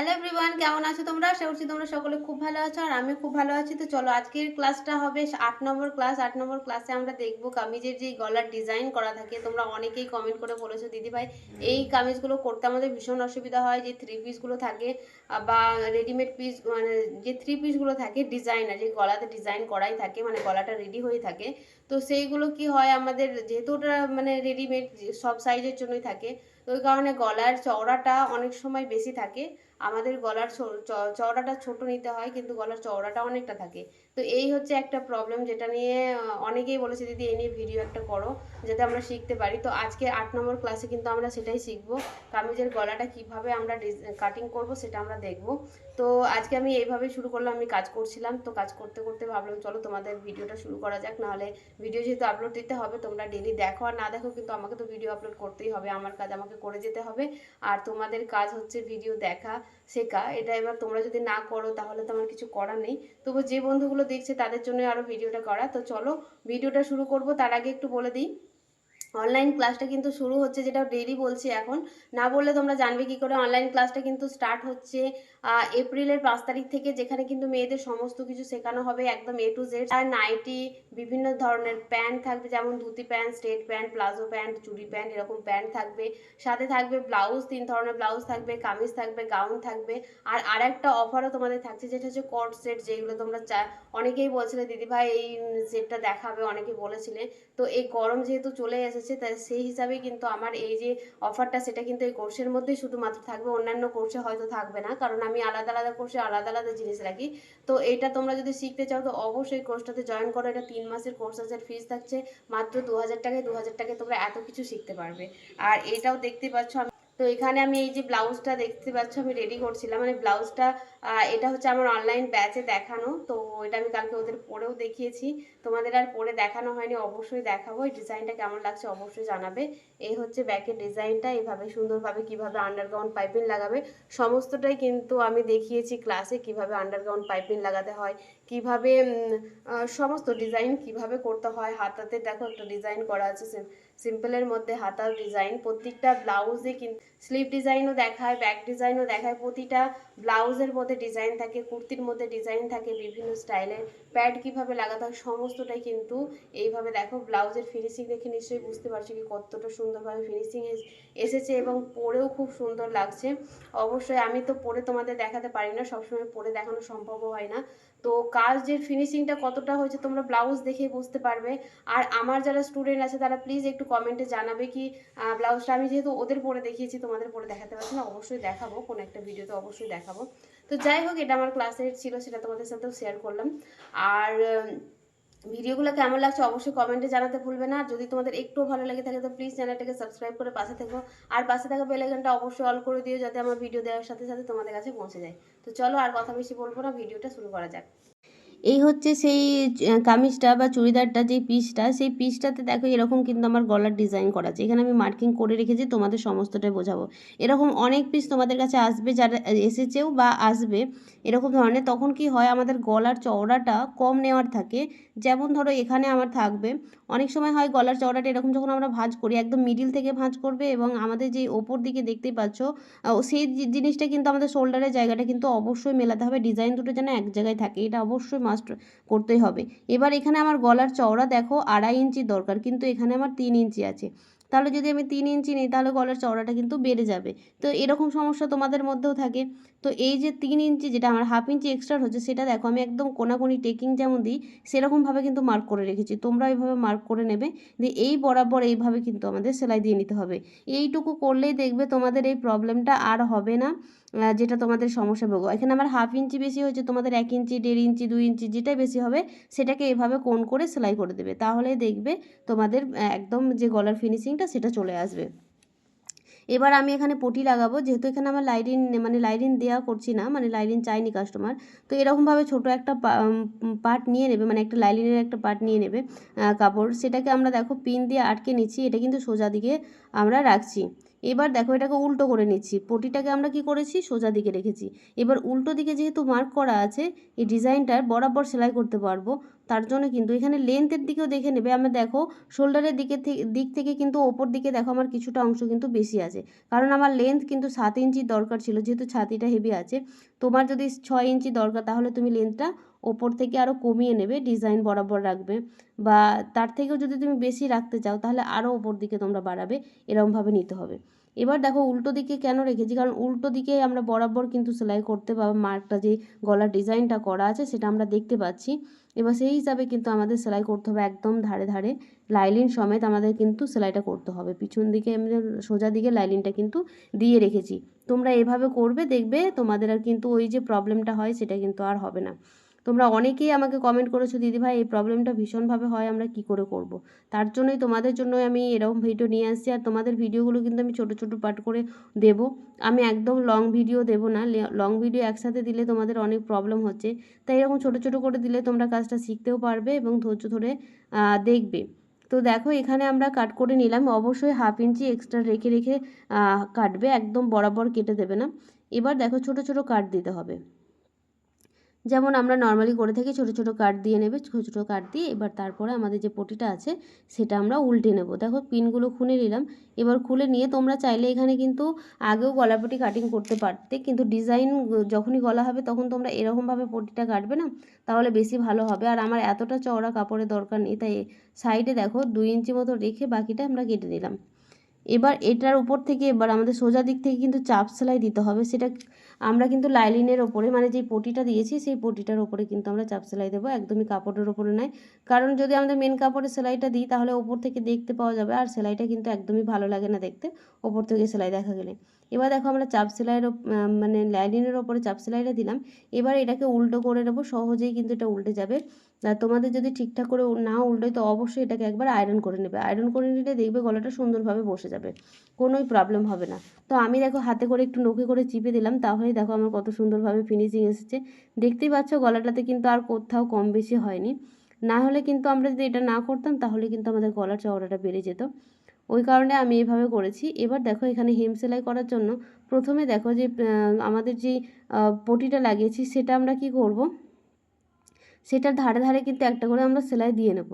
Hello everyone কেমন আছো তোমরা? আশা করছি তোমরা সকলে খুব ভালো আছো আর আমি খুব ভালো আছি। তো চলো, আজকের ক্লাসটা হবে আট নম্বর ক্লাস আট নম্বর ক্লাসে আমরা দেখব কামিজের যে গলার ডিজাইন করা থাকে। তোমরা অনেকেই কমেন্ট করে বলেছ, দিদি ভাই, এই কামিজগুলো করতে আমাদের ভীষণ অসুবিধা হয়। যে থ্রি পিসগুলো থাকে বা রেডিমেড পিস মানে যে থ্রি পিসগুলো থাকে ডিজাইনার যে গলাতে ডিজাইন করাই থাকে মানে গলাটা রেডি হয়ে থাকে। তো সেইগুলো কি হয়, আমাদের যেহেতু ওটা মানে রেডিমেড সব সাইজের জন্যই থাকে। তো ওই কারণে গলার চওড়াটা অনেক সময় বেশি থাকে। আমাদের গলার চওড়াটা ছোট নিতে হয় কিন্তু গলার চওড়াটা অনেকটা থাকে। তো এই হচ্ছে একটা প্রবলেম যেটা নিয়ে অনেকেই বলেছে, দিদি, এই নিয়ে ভিডিও একটা করো যাতে আমরা শিখতে পারি। তো আজকে আট নম্বর ক্লাসে কিন্তু আমরা সেটাই শিখব, কামিজের গলাটা কীভাবে আমরা কাটিং করব সেটা আমরা দেখব। তো আজকে আমি এইভাবে শুরু করলাম, আমি কাজ করছিলাম, তো কাজ করতে করতে ভাবলাম, চলো তোমাদের ভিডিওটা শুরু করা যাক, নাহলে ভিডিও যেহেতু আপলোড দিতে হবে, তোমরা ডেলি দেখো আর না দেখো কিন্তু আমাকে তো ভিডিও আপলোড করতেই হবে, আমার কাজ আমাকে করে যেতে হবে। আর তোমাদের কাজ হচ্ছে ভিডিও দেখা, শেখা। এটা এবার তোমরা যদি না করো, তাহলে তো আমার কিছু করার নেই। তবু যে বন্ধুগুলো দেখছে তাদের জন্য আরও ভিডিওটা করা। তো চলো ভিডিওটা শুরু করব। তার আগে একটু বলে দিই। অনলাইন ক্লাসটা কিন্তু শুরু হচ্ছে, যেটা ডেলি বলছি এখন। না বললে তোমরা জানবে কি করে। অনলাইন ক্লাসটা কিন্তু স্টার্ট হচ্ছে এপ্রিলের পাঁচ তারিখ থেকে, যেখানে কিন্তু মেয়েদের সমস্ত কিছু শেখানো হবে একদম এ টু জেড আর নাইটি বিভিন্ন ধরনের প্যান্ট থাকবে, যেমন dhoti pant straight pant palazzo pant চুড়ি প্যান্ট এরকম প্যান্ট থাকবে। সাথে থাকবে ব্লাউজ তিন ধরনের ব্লাউজ থাকবে, কামিজ থাকবে গাউন থাকবে। আর আর একটা অফারও তোমাদের থাকছে, যেটা হচ্ছে কট সেট যেগুলো তোমরা চা, অনেকেই বলছিলে দিদিভাই এই সেটটা দেখাবে। অনেকে বলেছিলে। তো এই গরম যেহেতু চলে এসেছে তাই সেই হিসাবে কিন্তু আমার এই যে অফারটা সেটা কিন্তু এই কোর্সের মধ্যেই শুধুমাত্র থাকবে। অন্যান্য কোর্সে হয়তো থাকবে না, কারণ আমি আলাদা আলাদা কোর্সে আলাদা আলাদা জিনিস রাখি। তো এটা তোমরা যদি শিখতে চাও, তো অবশ্যই কোর্সটাতে জয়েন করো। এটা তিন মাসের কোর্স আছে ফিজ থাকছে মাত্র দু হাজার টাকায়। দু হাজার টাকায় তোমরা এত কিছু শিখতে পারবে। আর এটাও দেখতে পাচ্ছ তো এখানে আমি এই যে ব্লাউজটা দেখতে পাচ্ছ, আমি রেডি করছিলাম। মানে ব্লাউজটা এটা হচ্ছে আমার অনলাইন ব্যাচে দেখানো। তো এটা আমি কালকে ওদের পরেও দেখিয়েছি। তোমাদের আর পরে দেখানো হয়নি, অবশ্যই দেখাবো। এই ডিজাইনটা কেমন লাগছে অবশ্যই জানাবে। এই হচ্ছে ব্যাকের ডিজাইনটা এইভাবে সুন্দরভাবে কীভাবে আন্ডারগ্রাউন্ড পাইপিং লাগাবে, সমস্তটাই কিন্তু আমি দেখিয়েছি ক্লাসে কীভাবে আন্ডারগ্রাউন্ড পাইপিং লাগাতে হয়, কীভাবে সমস্ত ডিজাইন কীভাবে করতে হয়। হাতাতে দেখো একটা ডিজাইন করা আছে সিম্পলের মধ্যে হাতার ডিজাইন। প্রত্যেকটা ব্লাউজে কিন্তু স্লিভ ডিজাইনও দেখায়, ব্যাক ডিজাইনও দেখায়। প্রতিটা ব্লাউজের মধ্যে ডিজাইন থাকে, কুর্তির মধ্যে ডিজাইন থাকে বিভিন্ন স্টাইলের প্যাড কীভাবে লাগাতে হয় সমস্তটাই কিন্তু এইভাবে দেখো। ব্লাউজের ফিনিশিং দেখে নিশ্চয়ই বুঝতে পারছ কি কতটা সুন্দরভাবে ফিনিশিং এসেছে এবং পরেও খুব সুন্দর লাগছে। অবশ্যই আমি তো পরে তোমাদের দেখাতে পারি না, সবসময় পরে দেখানো সম্ভব হয় না। তো কাজ কাজের ফিনিশিংটা কতটা হয়েছে তোমরা ব্লাউজ দেখে বুঝতে পারবে। আর আমার যারা স্টুডেন্ট আছে, তারা প্লিজ একটু কমেন্টে জানাবে কি ব্লাউজটা আমি যেহেতু ওদের পরে দেখিয়েছি, তোমাদের পরে দেখাতে পারছি না, অবশ্যই দেখাবো, কোনো একটা ভিডিওতে অবশ্যই দেখাবো। তো যাই হোক, এটা আমার ক্লাসের ছিল, সেটা তোমাদের সাথেও শেয়ার করলাম। আর ভিডিওগুলো কেমন লাগছে অবশ্যই কমেন্টে জানাতে ভুলবে না। যদি তোমাদের একটু ভালো লাগে থাকে তো প্লিজ চ্যানেলটাকে সাবস্ক্রাইব করে পাশে থেকো। আর পাশে থাকা বেল আইকনটা অবশ্যই অল করে দিও যাতে আমার ভিডিও দেওয়ার সাথে সাথে তোমাদের কাছে পৌঁছে যায়। তো চলো আর কথা বেশি বলব না, ভিডিওটা শুরু করা যাক। এই হচ্ছে সেই কামিজটা বা চুড়িদারটা যে পিসটা, সেই পিসটাতে দেখো এরকম কিন্তু আমার গলার ডিজাইন করা আছে। এখানে আমি মার্কিং করে রেখেছি, তোমাদের সমস্তটাই বোঝাবো। এরকম অনেক পিস তোমাদের কাছে আসবে, যারা এসেছেও বা আসবে, এরকম ধরনের। তখন কি হয়, আমাদের গলার চওড়াটা কম নেওয়ার থাকে। যেমন ধরো এখানে আমার থাকবে, অনেক সময় হয় গলার চওড়াটা এরকম যখন আমরা ভাঁজ করি, একদম মিডিল থেকে ভাঁজ করবে এবং আমাদের যে ওপর দিকে দেখতেই পাচ্ছ সেই জিনিসটা কিন্তু আমাদের শোল্ডারের জায়গাটা কিন্তু অবশ্যই মেলাতে হবে। ডিজাইন দুটো যেন এক জায়গায় থাকে, এটা অবশ্যই মাস্ট করতেই হবে। এবার এখানে আমার গলার চওড়া দেখো, আড়াই ইঞ্চি দরকার, কিন্তু এখানে আমার তিন ইঞ্চি আছে। তাহলে যদি আমি তিন ইঞ্চি নিই, তাহলে গলার চওড়াটা কিন্তু বেড়ে যাবে। তো এরকম সমস্যা তোমাদের মধ্যেও থাকে। তো এই যে তিন ইঞ্চি যেটা আমার হাফ ইঞ্চি এক্সট্রা হচ্ছে, সেটা দেখো আমি একদম কোনাকুনি টেকিং যেমন দিই, সেরকমভাবে কিন্তু মার্ক করে রেখেছি। তোমরা এইভাবে মার্ক করে নেবে, দিয়ে এই বরাবর এইভাবে কিন্তু আমাদের সেলাই দিয়ে নিতে হবে। এইটুকু করলেই দেখবে তোমাদের এই প্রবলেমটা আর হবে না যেটা তোমাদের সমস্যা ভোগ। এখানে আমার হাফ ইঞ্চি বেশি হয়েছে, তোমাদের এক ইঞ্চি, দেড় ইঞ্চি, দুই ইঞ্চি, যেটাই বেশি হবে, সেটাকে এভাবে কোণ করে সেলাই করে দেবে। তাহলেই দেখবে তোমাদের একদম যে গলার ফিনিশিংটা সেটা চলে আসবে। এবার আমি এখানে পটি লাগাবো। যেহেতু এখানে আমার লাইরিন মানে লাইরিন দেওয়া করছি না মানে লাইরিন চাইনি কাস্টমার তো এরকমভাবে ছোট একটা পার্ট নিয়ে নেবে মানে একটা লাইলিনের একটা পার্ট নিয়ে নেবে কাপড়। সেটাকে আমরা দেখো পিন দিয়ে আটকে নিচ্ছি, এটা কিন্তু সোজা দিকে আমরা রাখছি। এবার দেখো এটাকে উল্টো করে নিচ্ছি। পটিটাকে আমরা কি করেছি? সোজা দিকে রেখেছি। এবার উল্টো দিকে যেহেতু মার্ক করা আছে, এই ডিজাইনটার বরাবর সেলাই করতে পারব। তার জন্য কিন্তু এখানে লেন্থের দিকেও দেখে নেবে। আমরা দেখো শোল্ডারের দিকে দিক থেকে কিন্তু ওপর দিকে দেখো আমার কিছুটা অংশ কিন্তু বেশি আছে। কারণ আমার লেন্থ কিন্তু সাত ইঞ্চির দরকার ছিল, যেহেতু ছাতিটা হেভি আছে। তোমার যদি ছয় ইঞ্চি দরকার, তাহলে তুমি লেন্থটা ওপর থেকে আরও কমিয়ে নেবে ডিজাইন বরাবর রাখবে। বা তার থেকেও যদি তুমি বেশি রাখতে চাও, তাহলে আরও ওপর দিকে তোমরা বাড়াবে। এরকমভাবে নিতে হবে। এবার দেখো উল্টো দিকে কেন রেখেছি? কারণ উল্টো দিকে আমরা বরাবর কিন্তু সেলাই করতে বা মার্কটা যে গলার ডিজাইনটা করা আছে সেটা আমরা দেখতে পাচ্ছি। এবার সেই হিসাবে কিন্তু আমাদের সেলাই করতে হবে একদম ধারে ধারে। লাইলিন সমেত আমাদের কিন্তু সেলাইটা করতে হবে। পিছন দিকে সোজা দিকে লাইলিনটা কিন্তু দিয়ে রেখেছি। তোমরা এভাবে করবে, দেখবে তোমাদের আর কিন্তু ওই যে প্রবলেমটা হয় সেটা কিন্তু আর হবে না। তোমরা অনেকেই আমাকে কমেন্ট করেছ দিদিভাই এই প্রবলেমটা ভীষণভাবে হয়, আমরা কি করে করব। তার জন্যই তোমাদের জন্য আমি এরকম ভিডিও নিয়ে আসছি, আর তোমাদের ভিডিওগুলো কিন্তু আমি ছোটো ছোটো পার্ট করে দেব। আমি একদম লং ভিডিও দেব না, লং ভিডিও একসাথে দিলে তোমাদের অনেক প্রবলেম হচ্ছে। তাই এরকম ছোটো ছোটো করে দিলে তোমরা কাজটা শিখতেও পারবে এবং ধৈর্য ধরে দেখবে। তো দেখো, এখানে আমরা কাট করে নিলাম, অবশ্যই হাফ ইঞ্চি এক্সট্রা রেখে রেখে কাটবে, একদম বরাবর কেটে দেবে না। এবার দেখো, ছোট ছোট কাট দিতে হবে। যেমন আমরা নর্মালি করে থাকি, ছোটো ছোটো কাট দিয়ে নেবে, ছোটো ছোটো কাট দিয়ে এবার তারপরে আমাদের যে পটিটা আছে, সেটা আমরা উল্টে নেব। দেখো পিনগুলো খুলে নিলাম। এবার খুলে নিয়ে তোমরা চাইলে এখানে কিন্তু আগেও গলাপটি কাটিং করতে পারতে, কিন্তু ডিজাইন যখনই গলা হবে তখন তোমরা এরকমভাবে পটিটা কাটবে না, তাহলে বেশি ভালো হবে। আর আমার এতটা চওড়া কাপড়ের দরকার নেই, তাই সাইডে দেখো দুই ইঞ্চি মতো রেখে বাকিটা আমরা কেটে নিলাম। এবার এটার উপর থেকে, এবার আমাদের সোজা দিক থেকে কিন্তু চাপ সেলাই দিতে হবে। সেটা আমরা কিন্তু লাইলিনের ওপরে মানে যে পটিটা দিয়েছি, সেই পটিটার ওপরে কিন্তু আমরা চাপ সেলাই দেবো, একদমই কাপড়ের ওপরে নয়। কারণ যদি আমাদের মেন কাপড়ের সেলাইটা দিই, তাহলে ওপর থেকে দেখতে পাওয়া যাবে, আর সেলাইটা কিন্তু একদমই ভালো লাগে না দেখতে, ওপর থেকে সেলাই দেখা গেলে। এবার দেখো আমরা চাপ সেলাইয়ের মানে লাইলিনের ওপরে চাপ সেলাইটা দিলাম। এবার এটাকে উল্টো করে নেব, সহজেই কিন্তু এটা উল্টে যাবে। তোমাদের যদি ঠিকঠাক করে না উল্টোয়, তো অবশ্যই এটাকে একবার আয়রন করে নেবে। আয়রন করে নিলে দেখবে গলাটা সুন্দরভাবে বসে যাবে, কোনোই প্রবলেম হবে না। তো আমি দেখো হাতে করে একটু নখে করে চিপে দিলাম, তাহলেই দেখো আমার কত সুন্দরভাবে ফিনিশিং এসেছে। দেখতেই পাচ্ছ গলাটাতে কিন্তু আর কোথাও কম বেশি হয়নি। না হলে কিন্তু আমরা যদি এটা না করতাম, তাহলে কিন্তু আমাদের গলার চওড়াটা বেড়ে যেত। ওই কারণে আমি এভাবে করেছি। এবার দেখো এখানে হেম সেলাই করার জন্য প্রথমে দেখো যে আমাদের যে পটিটা লাগিয়েছি, সেটা আমরা কি করব? সেটার ধারে ধারে কিন্তু একটা করে আমরা সেলাই দিয়ে নেব।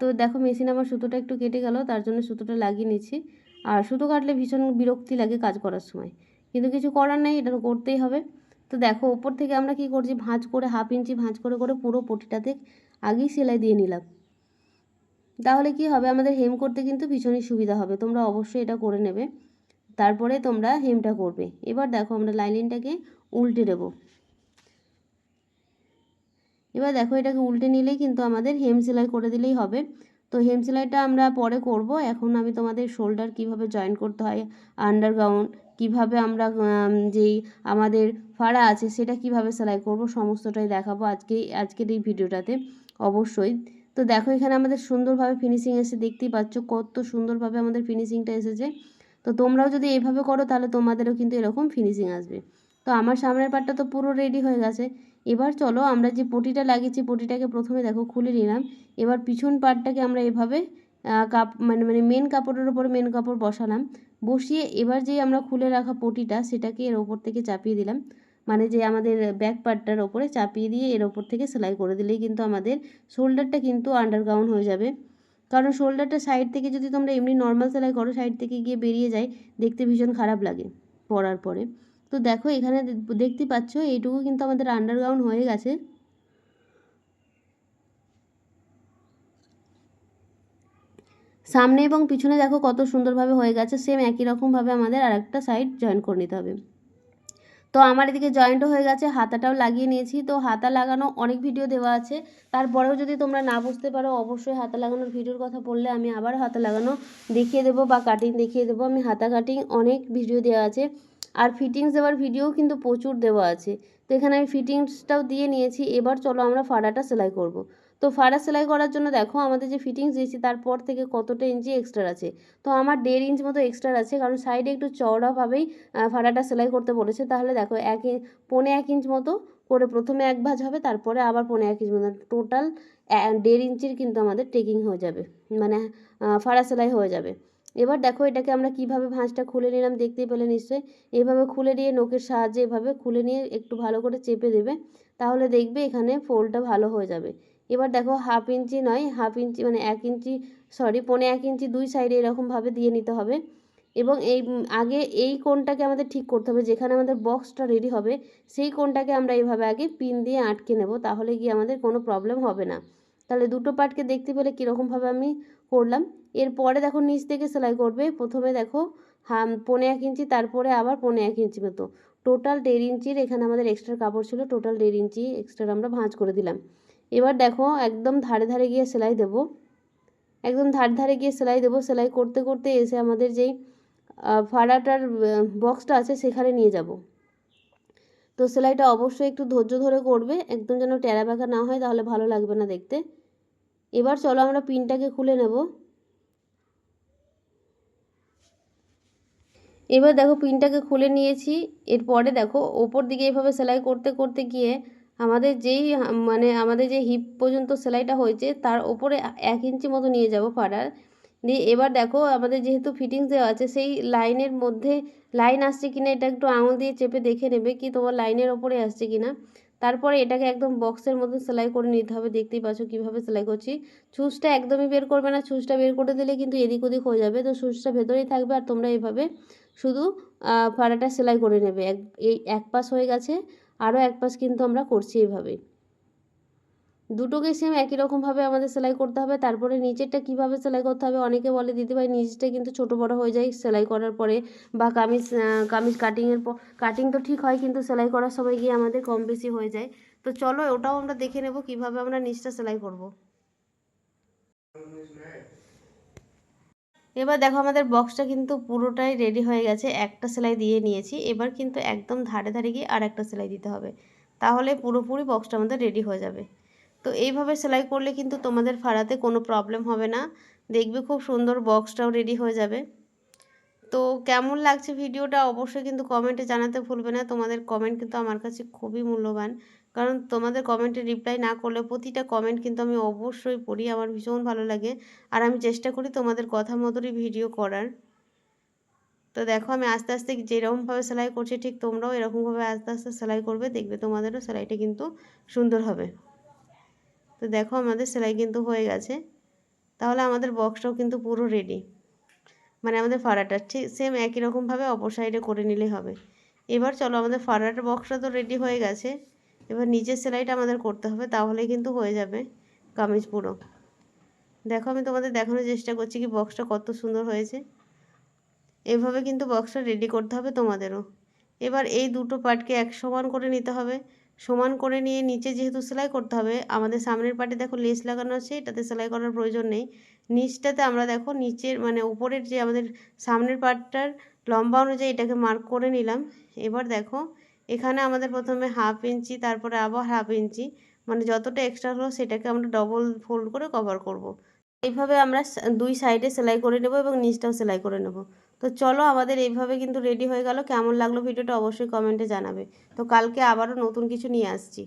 তো দেখো মেশিন আমার সুতোটা একটু কেটে গেল, তার জন্য সুতোটা লাগিয়ে নিচ্ছি। আর সুতো কাটলে ভীষণ বিরক্তি লাগে কাজ করার সময়। কিন্তু কিছু করার নেই, এটা তো করতেই হবে। তো দেখো, ওপর থেকে আমরা কি করছি, ভাঁজ করে, হাফ ইঞ্চি ভাঁজ করে করে পুরো পটিটাতে আগেই সেলাই দিয়ে নিলাম। তাহলে কি হবে, আমাদের হেম করতে কিন্তু ভীষণই সুবিধা হবে। তোমরা অবশ্যই এটা করে নেবে। তারপরে তোমরা হেমটা করবে। এবার দেখো আমরা লাইনিংটাকে উল্টে দেবো। এবার দেখো এটাকে উল্টে নিলেই কিন্তু আমাদের হেম সেলাই করে দিলেই হবে। তো হেম সেলাইটা আমরা পরে করব। এখন আমি তোমাদের শোল্ডার কীভাবে জয়েন করতে হয় আন্ডারগ্রাউন্ড কীভাবে আমরা যেই আমাদের ফাড়া আছে সেটা কীভাবে সেলাই করব সমস্তটাই দেখাবো আজকে, আজকের এই ভিডিওটাতে অবশ্যই। তো দেখো এখানে আমাদের সুন্দরভাবে ফিনিশিং এসে দেখতেই পাচ্ছ কত সুন্দরভাবে আমাদের ফিনিশিংটা এসেছে। তো তোমরাও যদি এভাবে করো তাহলে তোমাদেরও কিন্তু এরকম ফিনিশিং আসবে। তো আমার সামনের পার্টটা তো পুরো রেডি হয়ে গেছে। এবার চলো আমরা যে পটিটা লাগিয়েছি, পটিটাকে প্রথমে দেখো খুলে নিলাম। এবার পিছন পার্টটাকে আমরা এভাবে কাপ মানে মানে মেন কাপড়ের ওপর মেন কাপড় বসালাম। বসিয়ে এবার যে আমরা খুলে রাখা পটিটা, সেটাকে এর ওপর থেকে চাপিয়ে দিলাম। মানে যে আমাদের ব্যাক পার্টটার ওপরে চাপিয়ে দিয়ে এর ওপর থেকে সেলাই করে দিলেই কিন্তু আমাদের শোল্ডারটা কিন্তু আন্ডারগ্রাউন্ড হয়ে যাবে। কারণ শোল্ডারটা সাইড থেকে যদি তোমরা এমনি নর্মাল সেলাই করো সাইড থেকে গিয়ে বেরিয়ে যায়, দেখতে ভীষণ খারাপ লাগে পরার পরে। তো দেখো এখানে দেখতে পাচ্ছ এইটুকু কিন্তু আমাদের আন্ডারগ্রাউন্ড হয়ে গেছে। সামনে এবং পিছনে দেখো কত সুন্দরভাবে হয়ে গেছে সেম একই রকমভাবে আমাদের আরেকটা সাইড জয়েন করে নিতে হবে। তো আমার এদিকে জয়েন্টও হয়ে গেছে, হাতাটাও লাগিয়ে নিয়েছি। তো হাতা লাগানো অনেক ভিডিও দেওয়া আছে। তারপরেও যদি তোমরা না বুঝতে পারো, অবশ্যই হাতা লাগানোর ভিডিওর কথা বললে আমি আবার হাতা লাগানো দেখিয়ে দেবো বা কাটিং দেখিয়ে দেবো। আমি হাতা কাটিং অনেক ভিডিও দেওয়া আছে। আর ফিটিংস দেওয়ার ভিডিও কিন্তু প্রচুর দেওয়া আছে। তো এখানে আমি ফিটিংসটাও দিয়ে নিয়েছি। এবার চলো আমরা ফাড়াটা সেলাই করব। তো ফাড়া সেলাই করার জন্য দেখো, আমাদের যে ফিটিংস দিয়েছি তারপর থেকে কতটা ইঞ্চি এক্সট্রা আছে। তো আমার দেড় ইঞ্চ মতো এক্সট্রা আছে, কারণ সাইডে একটু চওড়াভাবেই ফাড়াটা সেলাই করতে বলেছে। তাহলে দেখো, এক পনে এক ইঞ্চ মতো করে প্রথমে এক ভাজ হবে, তারপরে আবার পনে এক ইঞ্চ মতো। টোটাল দেড় ইঞ্চির কিন্তু আমাদের টেকিং হয়ে যাবে। মানে ফাড়া সেলাই হয়ে যাবে। এবার দেখো এটাকে আমরা কীভাবে ভাঁজটা খুলে নিলাম, দেখতেই পেলে নিশ্চয়ই। এভাবে খুলে নিয়ে নোকের সাহায্যে এভাবে খুলে নিয়ে একটু ভালো করে চেপে দেবে, তাহলে দেখবে এখানে ফোলটা ভালো হয়ে যাবে। এবার দেখো হাফ ইঞ্চি নয় হাফ ইঞ্চি মানে এক ইঞ্চি সরি পনে এক ইঞ্চি দুই সাইডে এরকমভাবে দিয়ে নিতে হবে। এবং এই আগে এই কোণটাকে আমাদের ঠিক করতে হবে, যেখানে আমাদের বক্সটা রেডি হবে, সেই কোণটাকে আমরা এইভাবে আগে পিন দিয়ে আটকে নেব, তাহলে গিয়ে আমাদের কোনো প্রবলেম হবে না। তাহলে দুটো পার্টকে দেখতে পেলে কীরকমভাবে আমি করলাম এরপরে দেখো নিচ থেকে সেলাই করবে। প্রথমে দেখো, হাম, পনে এক ইঞ্চি, তারপরে আবার পনে এক ইঞ্চি মতো। টোটাল দেড় ইঞ্চির এখানে আমাদের এক্সট্রা কাপড় ছিল টোটাল দেড় ইঞ্চি এক্সট্রা আমরা ভাঁজ করে দিলাম। এবার দেখো, একদম ধারে ধারে গিয়ে সেলাই দেব। একদম ধারে ধারে গিয়ে সেলাই দেবো। সেলাই করতে করতে এসে আমাদের যেই ফাড়াটার বক্সটা আছে সেখানে নিয়ে যাব। তো সেলাইটা অবশ্যই একটু ধৈর্য ধরে করবে। একদম যেন টেরা ব্যাকা না হয়, তাহলে ভালো লাগবে না দেখতে। এবার চলো আমরা পিনটাকে খুলে নেব। এবার দেখো পিনটাকে খুলে নিয়েছি। এরপরে দেখো ওপর দিকে এভাবে সেলাই করতে করতে গিয়ে আমাদের যেই মানে আমাদের যে হিপ পর্যন্ত সেলাইটা হয়েছে, তার ওপরে এক ইঞ্চি মতো নিয়ে যাব ফাড়ার দিয়ে এবার দেখো আমাদের যেহেতু ফিটিংস দেওয়া আছে, সেই লাইনের মধ্যে, লাইন আসছে কিনা এটা একটু আঙুল দিয়ে চেপে দেখে নেবে কি তোমার লাইনের ওপরে আসছে কিনা। তারপরে এটাকে একদম বক্সের মধ্যে সেলাই করে নিতে হবে, দেখতেই পাচ্ছ কীভাবে সেলাই করছি। ছুঁচটা একদমই বের করবে না ছুঁচটা বের করে দিলে কিন্তু এদিক ওদিক হয়ে যাবে, তো ছুঁচটা ভেতরেই থাকবে আর তোমরা এইভাবে শুধু ফাড়াটা সেলাই করে নেবে। এক, এই এক পাশ হয়ে গেছে, আরও এক পাশ কিন্তু আমরা করছি এইভাবে দুটোকে সেম একই রকমভাবে আমাদের সেলাই করতে হবে। তারপরে নিচেরটা কীভাবে সেলাই করতে হবে অনেকে বলে দিদি ভাই নিচটা কিন্তু ছোট বড় হয়ে যায় সেলাই করার পরে বা কামিজ কামিজ কাটিংয়ের পর কাটিং তো ঠিক হয় কিন্তু সেলাই করার সময় গিয়ে আমাদের কম বেশি হয়ে যায়। তো চলো ওটাও আমরা দেখে নেব কীভাবে আমরা নিচটা সেলাই করব। এবার দেখো আমাদের বক্সটা কিন্তু পুরোটাই রেডি হয়ে গেছে। একটা সেলাই দিয়ে নিয়েছি। এবার কিন্তু একদম ধারে ধারে গিয়ে আর একটা সেলাই দিতে হবে। তাহলে পুরোপুরি বক্সটা আমাদের রেডি হয়ে যাবে। তো এইভাবে সেলাই করলে কিন্তু তোমাদের ফাড়াতে কোনো প্রবলেম হবে না। দেখবে খুব সুন্দর বক্সটাও রেডি হয়ে যাবে। তো কেমন লাগছে ভিডিওটা অবশ্যই কিন্তু কমেন্টে জানাতে ভুলবে না। তোমাদের কমেন্ট কিন্তু আমার কাছে খুবই মূল্যবান। কারণ তোমাদের কমেন্টে রিপ্লাই না করলে প্রতিটা কমেন্ট কিন্তু আমি অবশ্যই পড়ি, আমার ভীষণ ভালো লাগে। আর আমি চেষ্টা করি তোমাদের কথা মতোই ভিডিও করার। তো দেখো আমি আস্তে আস্তে যেরকমভাবে সেলাই করছি ঠিক তোমরাও এরকমভাবে আস্তে আস্তে সেলাই করবে, দেখবে তোমাদেরও সেলাইটা কিন্তু সুন্দর হবে। তো দেখো আমাদের সেলাই কিন্তু হয়ে গেছে। তাহলে আমাদের বক্সটাও কিন্তু পুরো রেডি মানে আমাদের ফাড়াটা ঠিক সেম একই রকমভাবে অপর সাইডে করে নিলেই হবে। এবার চলো আমাদের ফাড়াটার বক্সটা তো রেডি হয়ে গেছে। এবার নিচের সেলাইটা আমাদের করতে হবে, তাহলে কিন্তু হয়ে যাবে কামিজ পুরো। দেখো আমি তোমাদের দেখানোর চেষ্টা করছি কি বক্সটা কত সুন্দর হয়েছে। এভাবে কিন্তু বক্সটা রেডি করতে হবে তোমাদেরও। এবার এই দুটো পার্টকে এক সমান করে নিতে হবে। সমান করে নিয়ে নিচে যেহেতু সেলাই করতে হবে, আমাদের সামনের পার্টে দেখো লেস লাগানো আছে, এটাতে সেলাই করার প্রয়োজন নেই। নিচটাতে আমরা দেখো নিচের মানে উপরের যে আমাদের সামনের পার্টটার লম্বা অনুযায়ী এটাকে মার্ক করে নিলাম। এবার দেখো এখানে আমাদের প্রথমে হাফ ইঞ্চি তারপরে আবার হাফ ইঞ্চি মানে যতটা এক্সট্রা হলো সেটাকে আমরা ডবল ফোল্ড করে কভার করব। এইভাবে আমরা দুই সাইডে সেলাই করে নেব এবং নিচটাও সেলাই করে নেব। তো চলো আমাদের এইভাবে কিন্তু রেডি হয়ে গেল। কেমন লাগল ভিডিওটা অবশ্যই কমেন্টে জানাবে। তো কালকে আবারও নতুন কিছু নিয়ে আসছি।